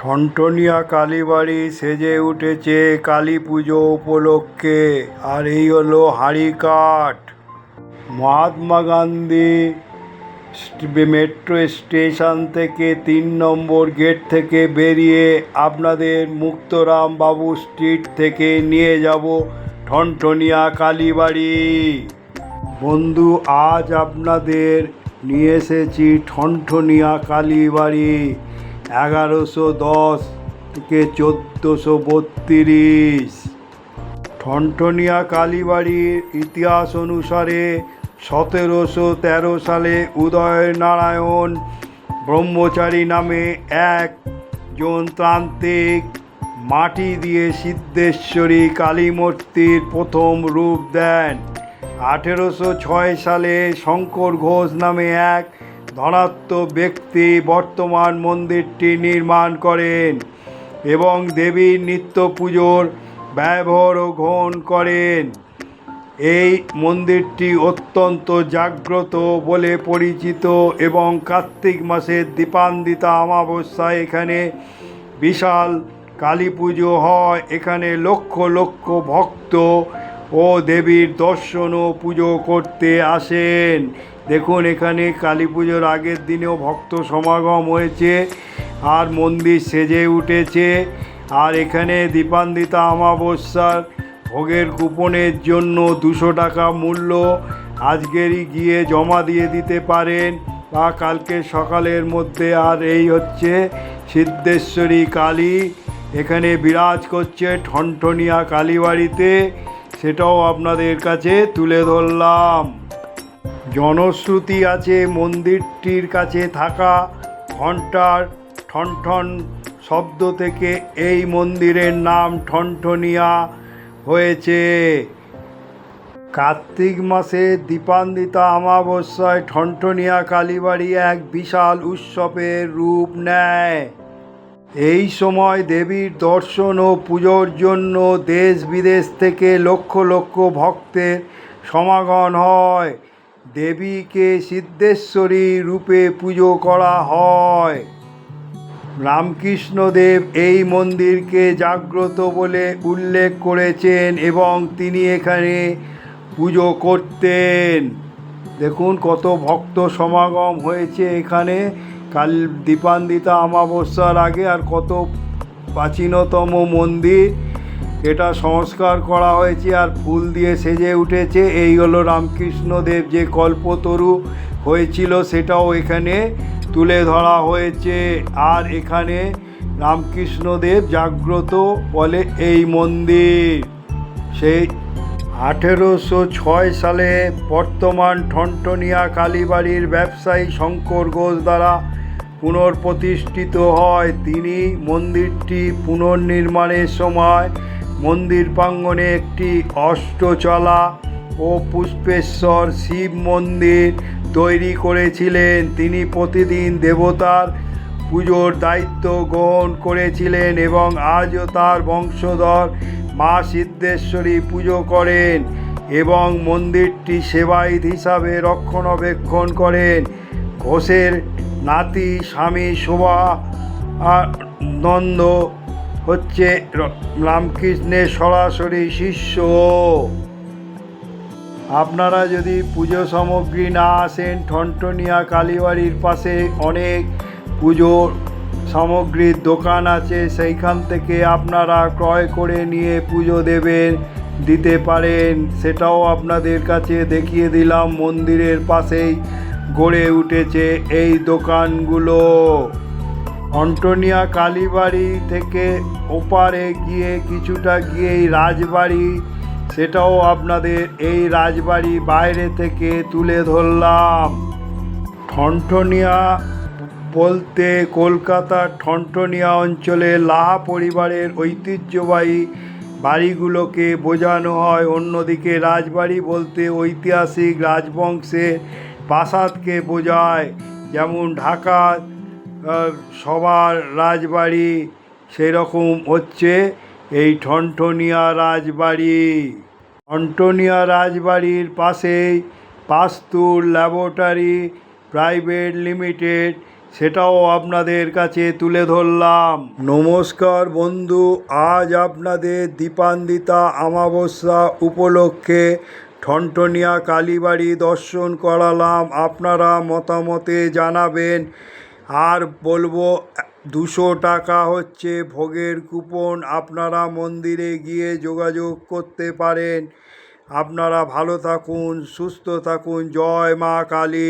ঠনঠনিয়া কালীবাড়ি সেজে উঠেছে কালী পুজো উপলক্ষে, আর এই হলো হাড়িকাঠ মহাত্মা গান্ধী মেট্রো স্টেশন থেকে তিন নম্বর গেট থেকে বেরিয়ে আপনাদের মুক্তরাম বাবু স্ট্রিট থেকে নিয়ে যাব ঠনঠনিয়া কালীবাড়ি। বন্ধু, আজ আপনাদের নিয়ে এসেছি ঠনঠনিয়া কালীবাড়ি। এগারোশো দশ থেকে চোদ্দোশো বত্রিশ। ঠনঠনিয়া কালীবাড়ির ইতিহাস অনুসারে সতেরোশো তেরো সালে উদয়নারায়ণ ব্রহ্মচারী নামে একজন তান্ত্রিক মাটি দিয়ে সিদ্ধেশ্বরী কালীমূর্তির প্রথম রূপ দেন। আঠেরোশো ছয় সালে শঙ্কর ঘোষ নামে এক ধনাত্ম ব্যক্তি বর্তমান মন্দিরটি নির্মাণ করেন এবং দেবীর নিত্য পুজোর ব্যবহারও গ্রহণ করেন। এই মন্দিরটি অত্যন্ত জাগ্রত বলে পরিচিত এবং কার্তিক মাসের দীপান্বিতা অমাবস্যায় এখানে বিশাল কালী পুজো হয়। এখানে লক্ষ লক্ষ ভক্ত ও দেবীর দর্শন ও পুজো করতে আসেন। দেখুন, এখানে কালী পুজোর আগের দিনেও ভক্ত সমাগম হয়েছে আর মন্দির সেজে উঠেছে। আর এখানে দীপান্বিতা অমাবস্যার ভোগের কুপনের জন্য দুশো টাকা মূল্য আজকেরই গিয়ে জমা দিয়ে দিতে পারেন। বা কালকে সকালের মধ্যে আর এই হচ্ছে সিদ্ধেশ্বরী কালী। এখানে বিরাজ করছে ঠনঠনিয়া কালীবাড়িতে। সেটাও আপনাদের কাছে তুলে ধরলাম। জনশ্রুতি আছে মন্দিরটির কাছে থাকা ঘণ্টার ঠনঠন শব্দ থেকে এই মন্দিরের নাম ঠনঠনিয়া হয়েছে। কার্তিক মাসে দীপান্বিতা অমাবস্যায় ঠনঠনিয়া কালীবাড়ি এক বিশাল উৎসবের রূপ নেয়। এই সময় দেবীর দর্শন ও পুজোর জন্য দেশ বিদেশ থেকে লক্ষ লক্ষ ভক্তের সমাগম হয়। দেবীকে সিদ্ধেশ্বরী রূপে পুজো করা হয়। রামকৃষ্ণদেব এই মন্দিরকে জাগ্রত বলে উল্লেখ করেছেন এবং তিনি এখানে পুজো করতেন। দেখুন কত ভক্ত সমাগম হয়েছে এখানে। কাল দীপান্বিতা অমাবস্যার আগে আর কত প্রাচীনতম মন্দির, এটা সংস্কার করা হয়েছে আর ফুল দিয়ে সেজে উঠেছে। এই হলো রামকৃষ্ণদেব যে কল্পতরু হয়েছিল, সেটাও এখানে তুলে ধরা হয়েছে। আর এখানে রামকৃষ্ণদেব জাগ্রত বলে এই মন্দির। সেই আঠেরোশো ছয় সালে বর্তমান ঠনঠনিয়া কালীবাড়ির ব্যবসায়ী শঙ্কর ঘোষ দ্বারা পুনঃপ্রতিষ্ঠিত হয়। তিনি মন্দিরটি পুনর্নির্মাণের সময় মন্দির প্রাঙ্গণে একটি অষ্টচলা ও পুষ্পেশ্বর শিব মন্দির তৈরি করেছিলেন। তিনি প্রতিদিন দেবতার পুজোর দায়িত্ব গ্রহণ করেছিলেন এবং আজও তার বংশধর মা সিদ্ধেশ্বরী পুজো করেন এবং মন্দিরটি সেবায়িত হিসাবে রক্ষণাবেক্ষণ করেন। ঘোষের নাতি, স্বামী, শোভা আর নন্দ হচ্ছে রামকৃষ্ণের সরাসরি শিষ্য। আপনারা যদি পুজো সামগ্রী না আসেন ঠনটনিয়া কালীবাড়ির পাশে অনেক পুজোর সামগ্রীর দোকান আছে। সেইখান থেকে আপনারা ক্রয় করে নিয়ে পুজো দেবেন, দিতে পারেন। সেটাও আপনাদের কাছে দেখিয়ে দিলাম মন্দিরের পাশেই। গড়ে উঠেছে এই দোকানগুলো। অন্টনিয়া কালীবাড়ি থেকে ওপারে গিয়ে কিছুটা গিয়েই রাজবাড়ি, সেটাও আপনাদের এই রাজবাড়ি বাইরে থেকে তুলে ধরলাম। ঠনঠনিয়া বলতে কলকাতার ঠনঠনিয়া অঞ্চলে লাহা পরিবারের ঐতিহ্যবাহী বাড়িগুলোকে বোঝানো হয়। অন্যদিকে রাজবাড়ি বলতে ঐতিহাসিক রাজবংশের প্রাসাদকে বোঝায়, যেমন ঢাকা সবার রাজবাড়ি সেরকম হচ্ছে এই ঠনঠনিয়া রাজবাড়ি। ঠনঠনিয়া রাজবাড়ির পাশেই পাস্তুর ল্যাবরেটরি প্রাইভেট লিমিটেড, সেটাও আপনাদের কাছে তুলে ধরলাম। নমস্কার বন্ধু, আজ আপনাদের দীপান্বিতা অমাবস্যা উপলক্ষে ঠনঠনিয়া কালীবাড়ি দর্শন করালাম। আপনারা মতামতে জানাবেন। আর বলব, দুশো টাকা হচ্ছে ভোগের কুপন। আপনারা মন্দিরে গিয়ে যোগাযোগ করতে পারেন। আপনারা ভালো থাকুন, সুস্থ থাকুন। জয় মা কালী।